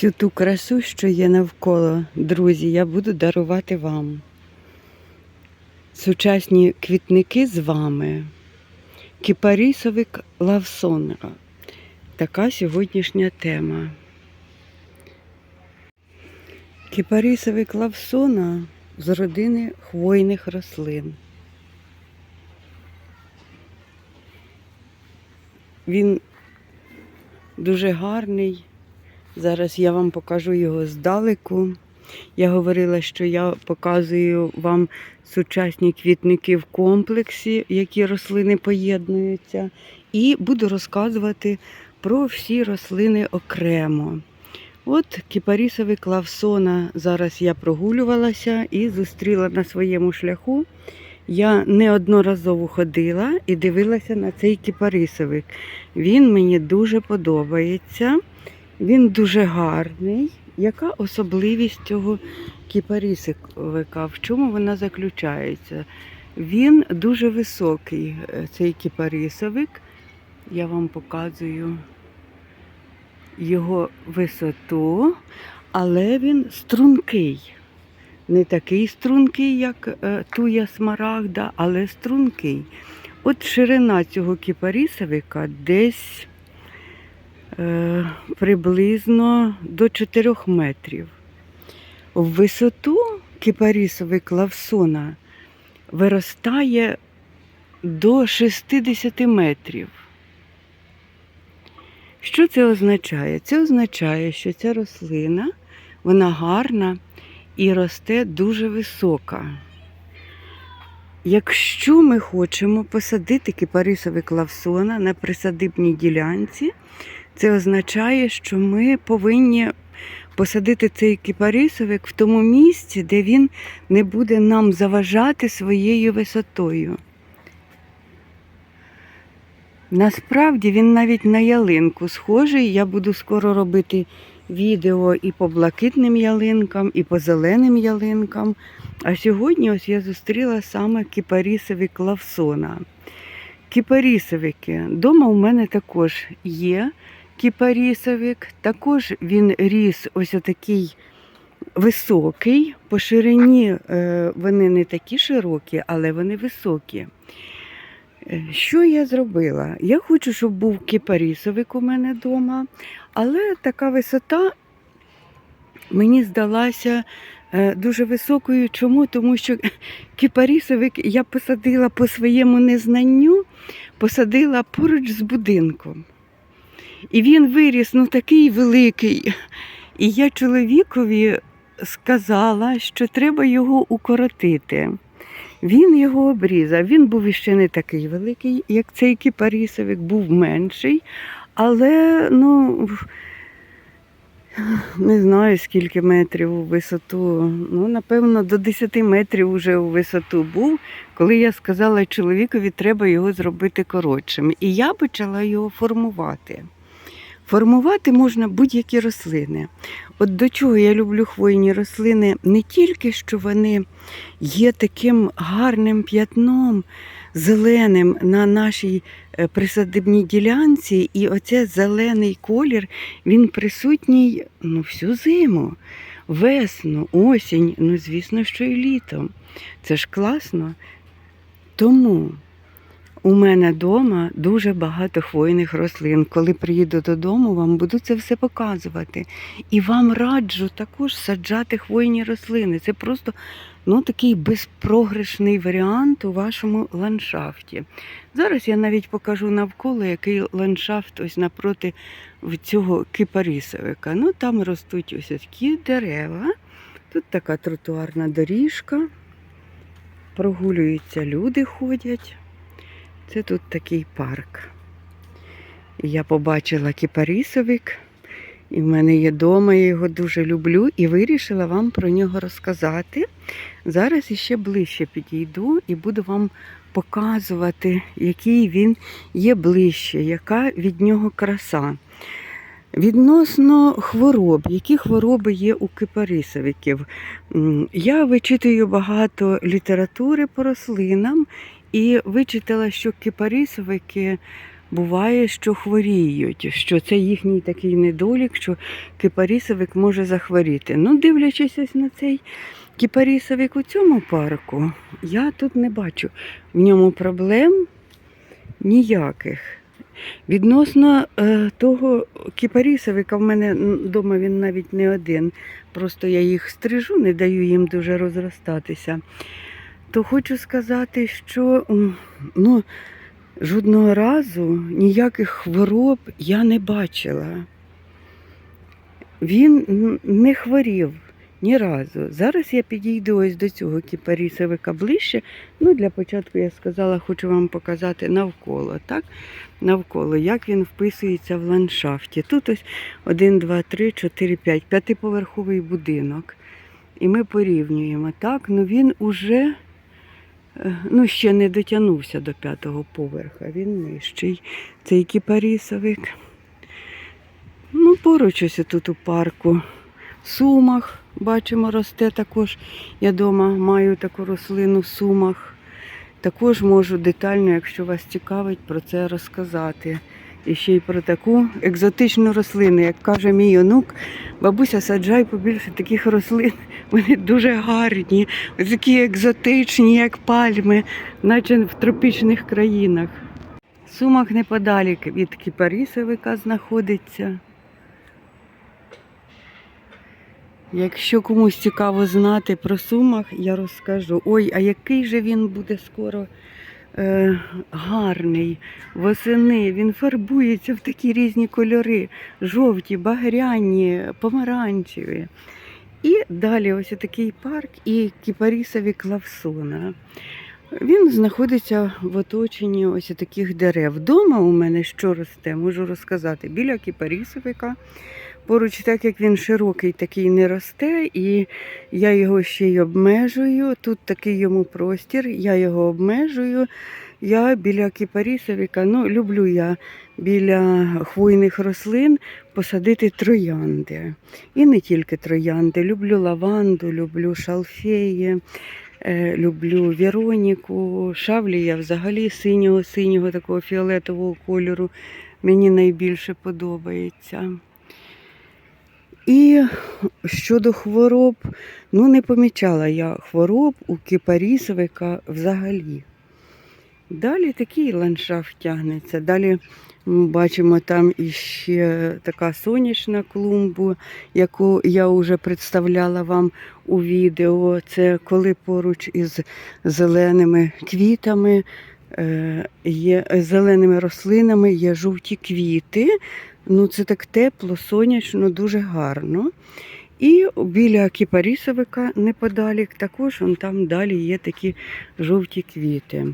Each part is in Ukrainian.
Всю ту красу, що є навколо, друзі, я буду дарувати вам. Сучасні квітники з вами. Кіпарісовик Лавсонера. Така сьогоднішня тема. Кіпарісовик Лавсона з родини хвойних рослин. Він дуже гарний. Зараз я вам покажу його здалеку. Я говорила, що я показую вам сучасні квітники в комплексі, які рослини поєднуються, і буду розказувати про всі рослини окремо. От кіпарісовий клавсона зараз я прогулювалася і зустріла на своєму шляху. Я неодноразово ходила і дивилася на цей кіпарисовик. Він мені дуже подобається. Він дуже гарний. Яка особливість цього кіпарісика? В чому вона заключається? Він дуже високий, е, цей кіпарісовик. Я вам показую його висоту, але він стрункий. Не такий стрункий, як е, туя смарагда, але стрункий. От ширина цього кіпарісовика десь приблизно до 4 метрів. В висоту кіпарісовик лавсона виростає до 60 метрів. Що це означає? Це означає, що ця рослина вона гарна і росте дуже висока. Якщо ми хочемо посадити кипарисовий клавсона на присадибній ділянці, це означає, що ми повинні посадити цей кипарисовик в тому місці, де він не буде нам заважати своєю висотою. Насправді він навіть на ялинку схожий. Я буду скоро робити відео і по блакитним ялинкам, і по зеленим ялинкам. А сьогодні ось я зустріла саме кіпарісові клавсона. Кіпарісовики. Дома у мене також є кіпарісовик. Також він ріс ось отакий високий. По ширині е, вони не такі широкі, але вони високі. Е, Що я зробила? Я хочу, щоб був кіпарісовик у мене вдома, але така висота мені здалася е, дуже високою. Чому? Тому що кіпарісовик я посадила по своєму незнанню, посадила поруч з будинком. І він виріс ну такий великий. І я чоловікові сказала, що треба його укоротити. Він його обрізав. Він був іще не такий великий, як цей кіпарісовик, був менший, але ну, не знаю скільки метрів у висоту. Ну, напевно, до 10 метрів вже у висоту був, коли я сказала чоловікові, треба його зробити коротшим. І я почала його формувати. Формувати можна будь-які рослини. От до чого я люблю хвойні рослини не тільки що вони є таким гарним п'ятном зеленим на нашій е, присадибній ділянці, і оце зелений колір він присутній ну, всю зиму, весну, осінь, ну, звісно, що і літом. Це ж класно. Тому у мене вдома дуже багато хвойних рослин. Коли приїду додому, вам буду це все показувати. І вам раджу також саджати хвойні рослини. Це просто ну, такий безпрограшний варіант у вашому ландшафті. Зараз я навіть покажу навколо, який ландшафт ось напроти цього кипарісовика. Ну, там ростуть ось такі дерева. Тут така тротуарна доріжка. Прогулюються люди ходять. Це тут такий парк. І Я побачила кіпарісовик, і в мене є вдома, я його дуже люблю і вирішила вам про нього розказати. Зараз іще ближче підійду і буду вам показувати, який він є ближче, яка від нього краса. Відносно хвороб, які хвороби є у кипарисовиків. Я вичитую багато літератури по рослинам і вичитала, що кипарисовики буває, що хворіють, що це їхній такий недолік, що кипарісовик може захворіти. Ну, дивлячись на цей кипарісовик у цьому парку, я тут не бачу в ньому проблем ніяких. Відносно е, того кіпарісовика, в мене вдома він навіть не один. Просто я їх стрижу, не даю їм дуже розростатися. То хочу сказати, що ну, жодного разу ніяких хвороб я не бачила. Він не хворів ні разу. Зараз я підійду ось до цього кіпарісовика ближче. Ну, для початку я сказала, хочу вам показати навколо, так? Навколо, як він вписується в ландшафті. Тут ось 1, 2, 3, 4, 5, п'ятиповерховий будинок. І ми порівнюємо, так? Ну він уже ну, ще не дотягнувся до п'ятого поверха, він нижчий. Цей кіпарісовик. Ну, поруч ось тут у парку. Сумах, бачимо, росте також. Я вдома маю таку рослину в сумах. Також можу детально, якщо вас цікавить, про це розказати. І ще й про таку екзотичну рослину, як каже мій онук, бабуся саджай побільше таких рослин. Вони дуже гарні, такі екзотичні, як пальми, наче в тропічних країнах. Сумах неподалік від кіпарісовика знаходиться. Якщо комусь цікаво знати про сумах, я розкажу. Ой, а який же він буде скоро е, гарний, восени. Він фарбується в такі різні кольори: жовті, багряні, помаранчеві. І далі ось такий парк і кіпарісові клавсона. Він знаходиться в оточенні ось таких дерев. Дома у мене що росте, можу розказати, біля кіпарісовика. Поруч, так як він широкий, такий не росте, і я його ще й обмежую. Тут такий йому простір, я його обмежую. Я біля кіпарісовика, ну, люблю я біля хвойних рослин посадити троянди. І не тільки троянди. Люблю лаванду, люблю шалфеї, е, люблю Вероніку, шавлі я взагалі синього, синього, такого фіолетового кольору. Мені найбільше подобається. І щодо хвороб, ну не помічала я хвороб у кипарісовика взагалі. Далі такий ландшафт тягнеться. Далі ми бачимо там іще така сонячна клумбу, яку я вже представляла вам у відео. Це коли поруч із зеленими квітами, е, є зеленими рослинами є жовті квіти. Ну, це так тепло, сонячно, дуже гарно. І біля кіпарісовика неподалік також он там далі є такі жовті квіти.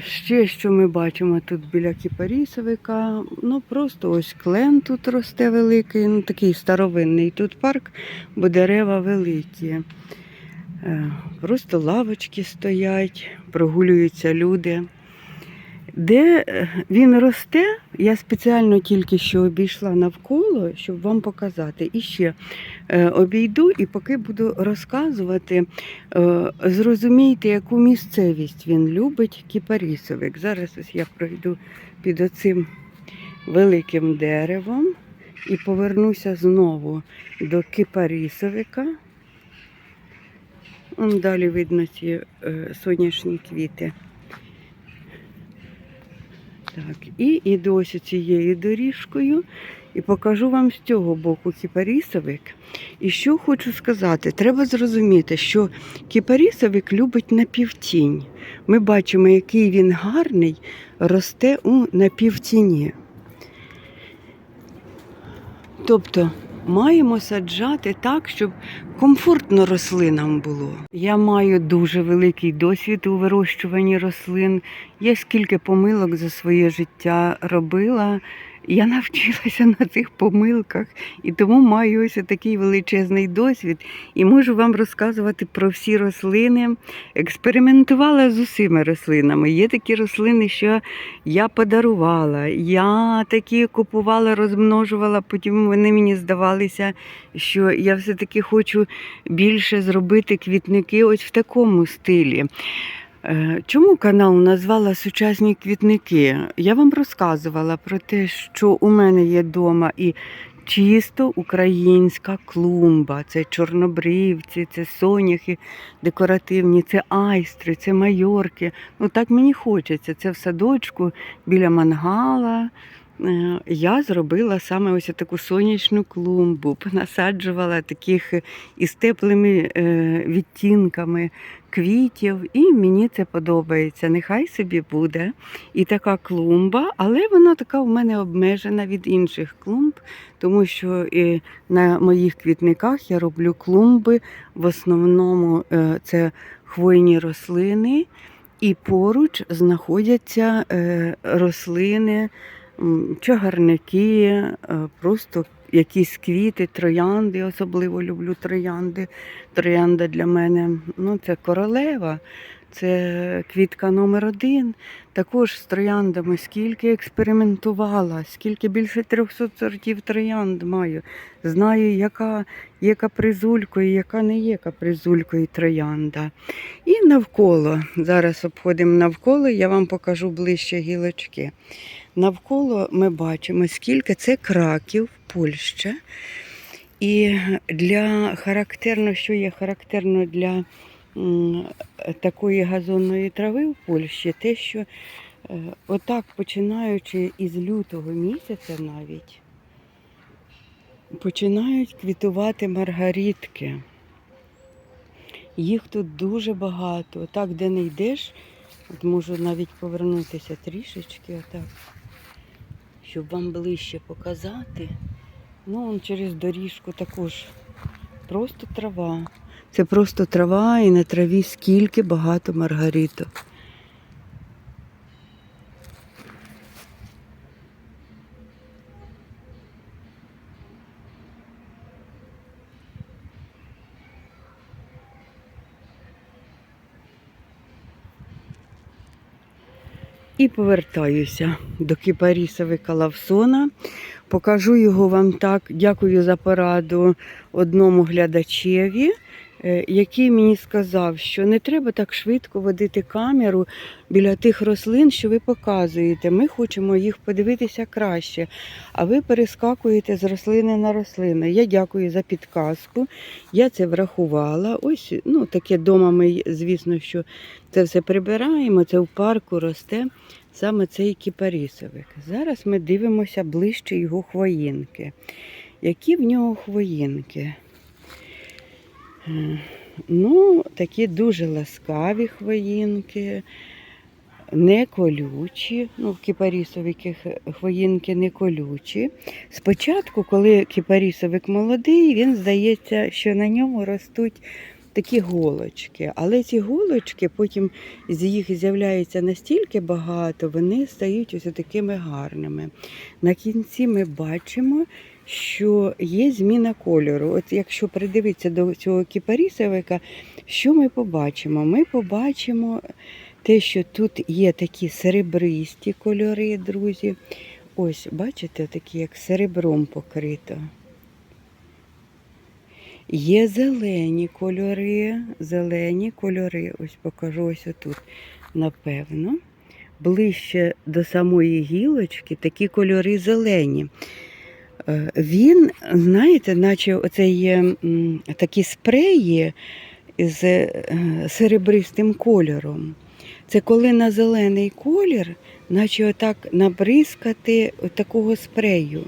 Ще що ми бачимо тут біля кіпарісовика, ну просто ось клен тут росте великий, ну такий старовинний тут парк, бо дерева великі. Е, Просто лавочки стоять, прогулюються люди. Де е, він росте, я спеціально тільки що обійшла навколо, щоб вам показати. І ще е, обійду, і поки буду розказувати, е, зрозумійте, яку місцевість він любить кіпарісовик. Зараз ось я пройду під оцим великим деревом і повернуся знову до кипарісовика. Далі видно ці сонячні квіти. Так, і іду ось цією доріжкою і покажу вам з цього боку кіпарісовик. І що хочу сказати, треба зрозуміти, що кіпарісовик любить напівтінь. Ми бачимо, який він гарний, росте у напівтіні. Тобто маємо саджати так, щоб комфортно рослинам було. Я маю дуже великий досвід у вирощуванні рослин. Я скільки помилок за своє життя робила. Я навчилася на цих помилках і тому маю ось такий величезний досвід і можу вам розказувати про всі рослини. Експериментувала з усіма рослинами. Є такі рослини, що я подарувала, я такі купувала, розмножувала, потім вони мені здавалися, що я все-таки хочу більше зробити квітники ось в такому стилі. Е, Чому канал назвала Сучасні квітники? Я вам розказувала про те, що у мене є вдома і чисто українська клумба. Це чорнобривці, це соняхи декоративні, це айстри, це майорки. Ну так мені хочеться. Це в садочку біля мангала. Е, Я зробила саме ось таку сонячну клумбу, понасаджувала таких е, із теплими е, відтінками квітів, і мені це подобається. Нехай собі буде і така клумба, але вона така в мене обмежена від інших клумб, тому що і на моїх квітниках я роблю клумби. В основному е, це хвойні рослини, і поруч знаходяться е, рослини, чагарники, е, просто якісь квіти, троянди, особливо люблю троянди. Троянда для мене ну, це королева, це квітка номер один. Також з трояндами скільки експериментувала, скільки більше 300 сортів троянд маю. Знаю, яка є капризулькою, яка не є капризулькою троянда. І навколо, зараз обходимо навколо, я вам покажу ближче гілочки. Навколо ми бачимо, скільки це краків, Польща. І для характерно, що є характерно для такої газонної трави в Польщі, те, що е, отак починаючи із лютого місяця навіть, починають квітувати маргаритки. Їх тут дуже багато. Отак, де не йдеш, от можу навіть повернутися трішечки, отак, щоб вам ближче показати. Ну, он через доріжку також. Просто трава. Це просто трава і на траві скільки багато маргариток. І повертаюся до кіпарісовика Лавсона. Покажу його вам так. Дякую за пораду одному глядачеві, який мені сказав, що не треба так швидко водити камеру біля тих рослин, що ви показуєте. Ми хочемо їх подивитися краще, а ви перескакуєте з рослини на рослину. Я дякую за підказку. Я це врахувала. Ось ну, таке вдома ми, звісно, що це все прибираємо, це в парку росте саме цей кіпарісовик. Зараз ми дивимося ближче його хвоїнки. Які в нього хвоїнки? Ну, такі дуже ласкаві хвоїнки, не колючі. Ну, в кіпарісовиках хвоїнки не колючі. Спочатку, коли кіпарісовик молодий, він здається, що на ньому ростуть такі голочки. Але ці голочки потім з їх з'являється настільки багато, вони стають ось такими гарними. На кінці ми бачимо, що є зміна кольору. От якщо придивитися до цього кіпарісовика, що ми побачимо? Ми побачимо те, що тут є такі серебристі кольори, друзі. Ось, бачите, такі як серебром покрито. Є зелені кольори, зелені кольори, ось покажу ось отут, напевно. Ближче до самої гілочки такі кольори зелені. Е, Він, знаєте, наче оце є такі спреї з е, серебристим кольором. Це коли на зелений колір, наче отак набризкати такого спрею.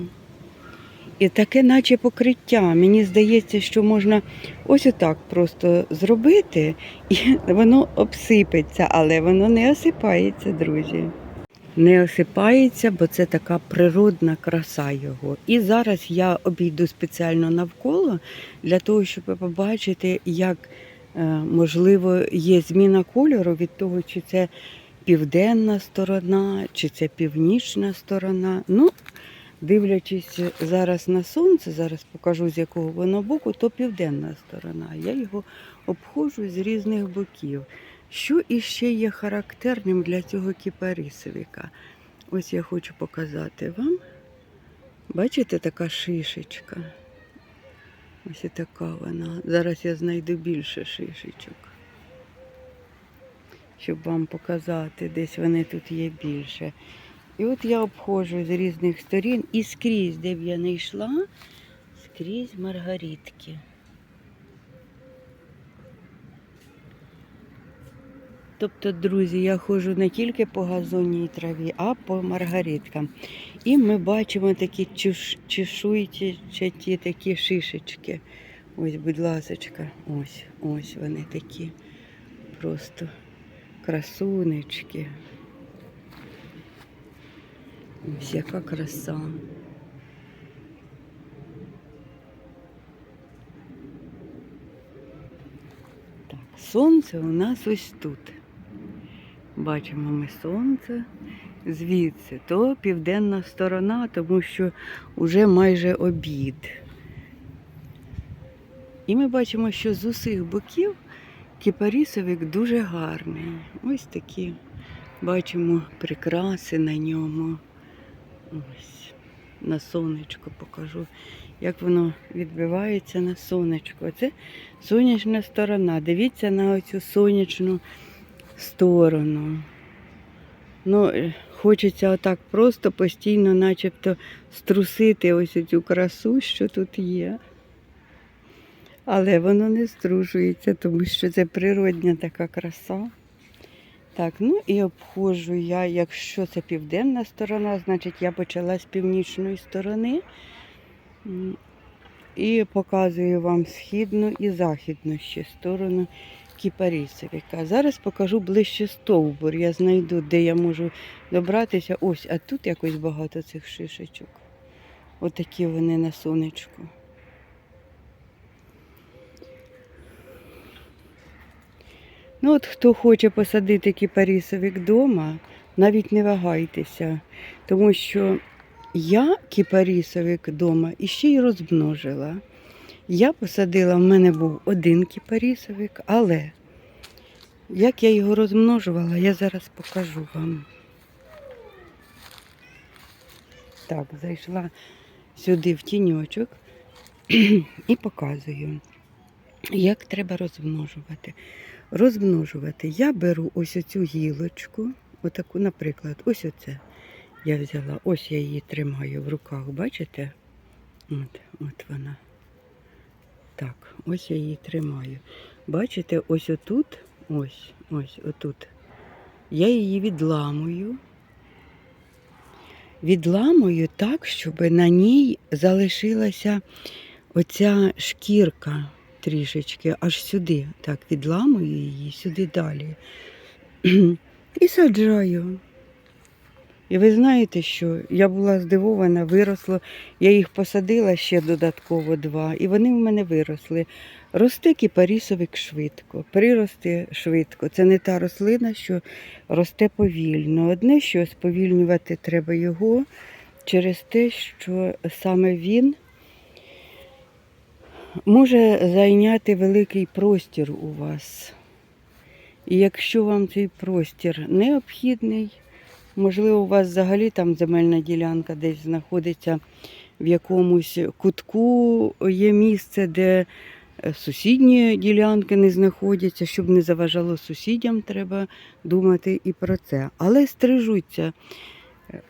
І таке, наче покриття. Мені здається, що можна ось отак просто зробити, і воно обсипеться, але воно не осипається, друзі. Не осипається, бо це така природна краса його. І зараз я обійду спеціально навколо для того, щоб побачити, як е, можливо є зміна кольору від того, чи це південна сторона, чи це північна сторона. Ну, Дивлячись зараз на сонце, зараз покажу з якого воно боку, то південна сторона. Я його обходжу з різних боків. Що іще є характерним для цього кіпарисовика? Ось я хочу показати вам. Бачите, така шишечка. Ось і така вона. Зараз я знайду більше шишечок. щоб вам показати, десь вони тут є більше. І от я обходжу з різних сторін і скрізь, де б я не йшла, скрізь маргаритки. Тобто, друзі, я ходжу не тільки по газонній траві, а по маргариткам. І ми бачимо такі чешуйчаті такі шишечки. Ось, будь ласочка, ось, ось вони такі. Просто красунечки. Ось яка краса. Так, сонце у нас ось тут. Бачимо ми сонце звідси, то південна сторона, тому що вже майже обід. І ми бачимо, що з усіх боків кіпарісовик дуже гарний. Ось такі бачимо прикраси на ньому. Ось на сонечко покажу, як воно відбивається на сонечко. Це сонячна сторона. Дивіться на оцю сонячну сторону. Ну, е, хочеться отак просто постійно, начебто, струсити ось цю красу, що тут є. Але воно не струшується, тому що це природня така краса. Так, ну і обходжу я, якщо це південна сторона, значить я почала з північної сторони. І показую вам східну і західну ще сторону Кіпарісовика. Зараз покажу ближче стовбур. Я знайду, де я можу добратися. Ось, а тут якось багато цих шишечок. Отакі вони на сонечку. Ну от хто хоче посадити кіпарісовик вдома, навіть не вагайтеся, тому що я кіпарісовик вдома і ще й розмножила. Я посадила, в мене був один кіпарісовик, але як я його розмножувала, я зараз покажу вам. Так, зайшла сюди в тіньочок і показую, як треба розмножувати. Розмножувати я беру ось оцю гілочку, отаку, наприклад, ось оце я взяла, ось я її тримаю в руках, бачите? От, от вона. Так, ось я її тримаю. Бачите, ось отут, ось, ось отут. Я її відламую. Відламую так, щоб на ній залишилася оця шкірка трішечки, аж сюди. Так, відламую її, сюди далі. І саджаю. І ви знаєте, що я була здивована, виросло. Я їх посадила ще додатково два, і вони в мене виросли. Росте кіпарісовик швидко, приросте швидко. Це не та рослина, що росте повільно. Одне, що сповільнювати треба його через те, що саме він може зайняти великий простір у вас. І якщо вам цей простір необхідний, можливо, у вас взагалі там земельна ділянка десь знаходиться в якомусь кутку, є місце, де е, сусідні ділянки не знаходяться, щоб не заважало сусідям, треба думати і про це. Але стрижуться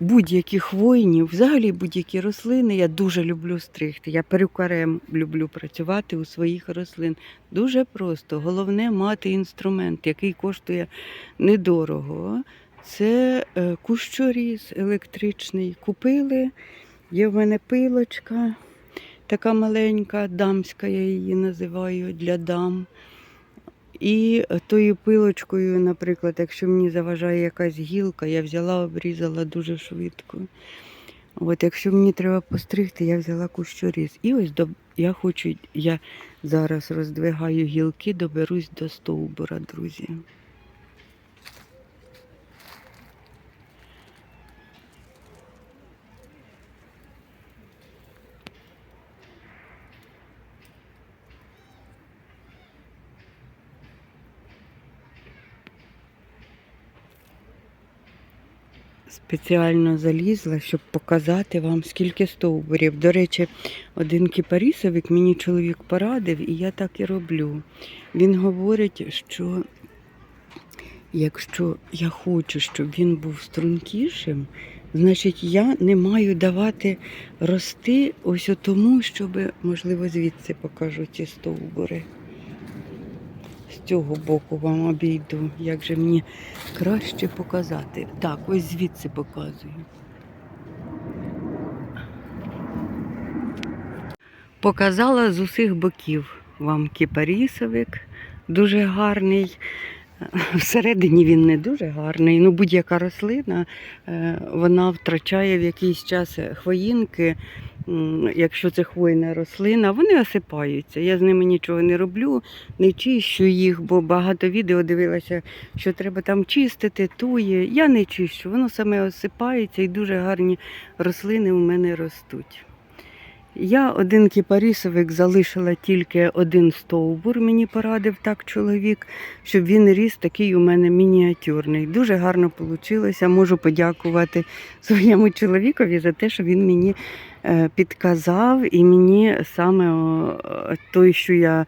будь-які хвойні, взагалі будь-які рослини. Я дуже люблю стригти. Я перукарем люблю працювати у своїх рослин. Дуже просто. Головне мати інструмент, який коштує недорого. Це е, кущоріз електричний. Купили. Є в мене пилочка, така маленька, дамська, я її називаю для дам. І тою пилочкою, наприклад, якщо мені заважає якась гілка, я взяла, обрізала дуже швидко. От якщо мені треба постригти, я взяла кущоріз. І ось до, я хочу, я зараз роздвигаю гілки, доберусь до стовбура, друзі. Спеціально залізла, щоб показати вам, скільки стовбурів. До речі, один кіпарісовик мені чоловік порадив, і я так і роблю. Він говорить, що якщо я хочу, щоб він був стрункішим, значить я не маю давати рости ось тому, щоб, можливо, звідси покажу ці стовбури. Цього боку вам обійду, як же мені краще показати. Так, ось звідси показую. Показала з усіх боків вам кіпарісовик, дуже гарний. Всередині він не дуже гарний. Ну, будь-яка рослина е, вона втрачає в якийсь час хвоїнки. Якщо це хвойна рослина, вони осипаються. Я з ними нічого не роблю, не чищу їх, бо багато відео дивилася, що треба там чистити, тує. Я не чищу, воно саме осипається і дуже гарні рослини у мене ростуть. Я один кіпарісовик залишила тільки один стовбур, мені порадив так чоловік, щоб він ріс такий у мене мініатюрний. Дуже гарно вийшло. Можу подякувати своєму чоловікові за те, що він мені підказав, і мені саме той, що я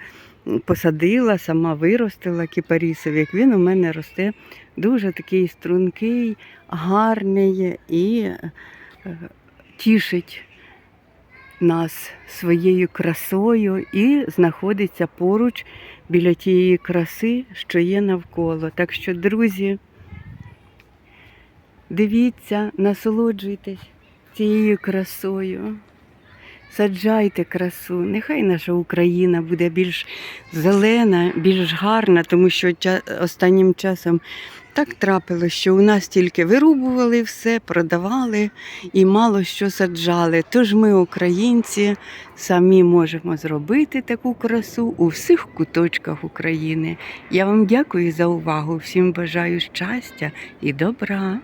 посадила, сама виростила кіпарісовик, він у мене росте дуже такий стрункий, гарний і е, тішить нас своєю красою і знаходиться поруч біля тієї краси, що є навколо. Так що, друзі, дивіться, насолоджуйтесь цією красою. Саджайте красу, нехай наша Україна буде більш зелена, більш гарна, тому що останнім часом так трапилось, що у нас тільки вирубували все, продавали і мало що саджали. Тож ми, українці, самі можемо зробити таку красу у всіх куточках України. Я вам дякую за увагу. Всім бажаю щастя і добра.